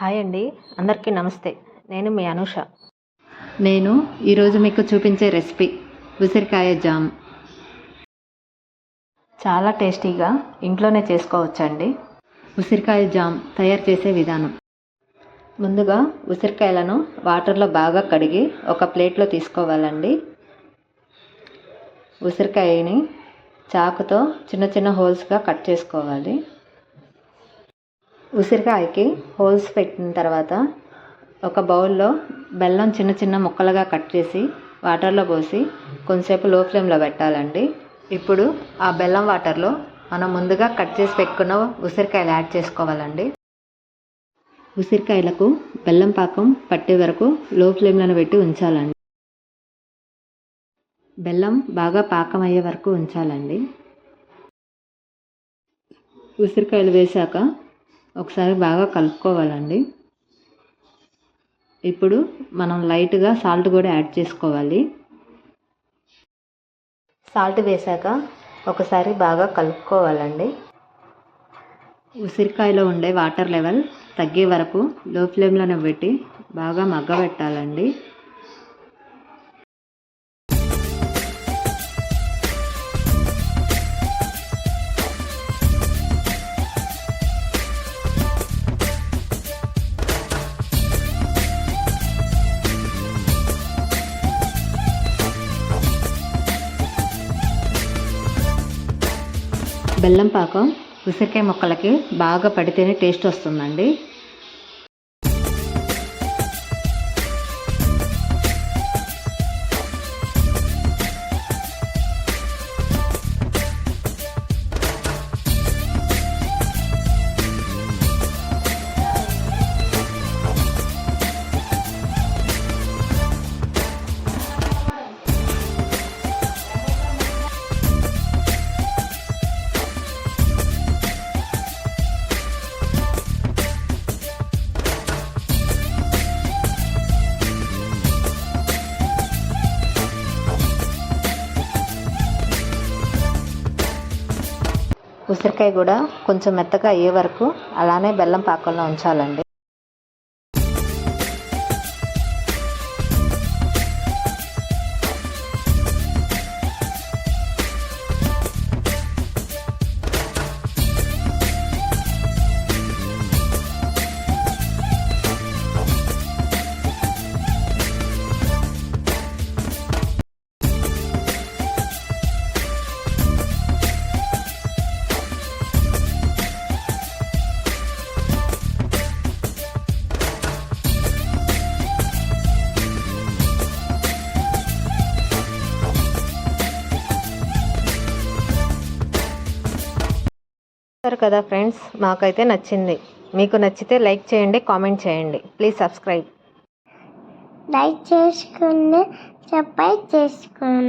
Hi అండి. అందరికీ నమస్తే. నేను మీ అనూష. నేను ఈరోజు మీకు చూపించే రెసిపీ ఉసిరికాయ జామ్. చాలా టేస్టీగా ఇంట్లోనే చేసుకోవచ్చండి. ఉసిరికాయ జామ్ తయారు చేసే విధానం. ముందుగా ఉసిరికాయలను వాటర్లో బాగా కడిగి ఒక ప్లేట్లో తీసుకోవాలండి. ఉసిరికాయని చాకుతో చిన్న చిన్న హోల్స్గా కట్ చేసుకోవాలి. ఉసిరికాయకి హోల్స్ పెట్టిన తర్వాత ఒక బౌల్లో బెల్లం చిన్న చిన్న ముక్కలుగా కట్ చేసి వాటర్లో పోసి కొంతసేపు లో ఫ్లేమ్లో పెట్టాలండి. ఇప్పుడు ఆ బెల్లం వాటర్లో మనం ముందుగా కట్ చేసి పెట్టుకున్న ఉసిరికాయలు యాడ్ చేసుకోవాలండి. ఉసిరికాయలకు బెల్లం పాకం పట్టే వరకు లో ఫ్లేమ్లను పెట్టి ఉంచాలండి. బెల్లం బాగా పాకం అయ్యే వరకు ఉంచాలండి. ఉసిరికాయలు వేశాక ఒకసారి బాగా కలుపుకోవాలండి. ఇప్పుడు మనం లైట్గా సాల్ట్ కూడా యాడ్ చేసుకోవాలి. సాల్ట్ వేశాక ఒకసారి బాగా కలుపుకోవాలండి. ఉసిరికాయలో ఉండే వాటర్ లెవెల్ తగ్గే వరకు లో ఫ్లేమ్లోనే పెట్టి బాగా మగ్గబెట్టాలండి. బెల్లం పాకం ఉసిరికాయ ముక్కలకి బాగా పడితేనే టేస్ట్ వస్తుందండి. ఉసిరికాయ కూడా కొంచెం మెత్తగా అయ్యే వరకు అలానే బెల్లం పాకంలో ఉంచాలండి. చూస్తారు కదా ఫ్రెండ్స్ మాకైతే నచ్చింది. మీకు నచ్చితే లైక్ చేయండి కామెంట్ చేయండి. Please subscribe. లైక్ చేసుకుని సబ్స్క్రైబ్ చేసుకుని.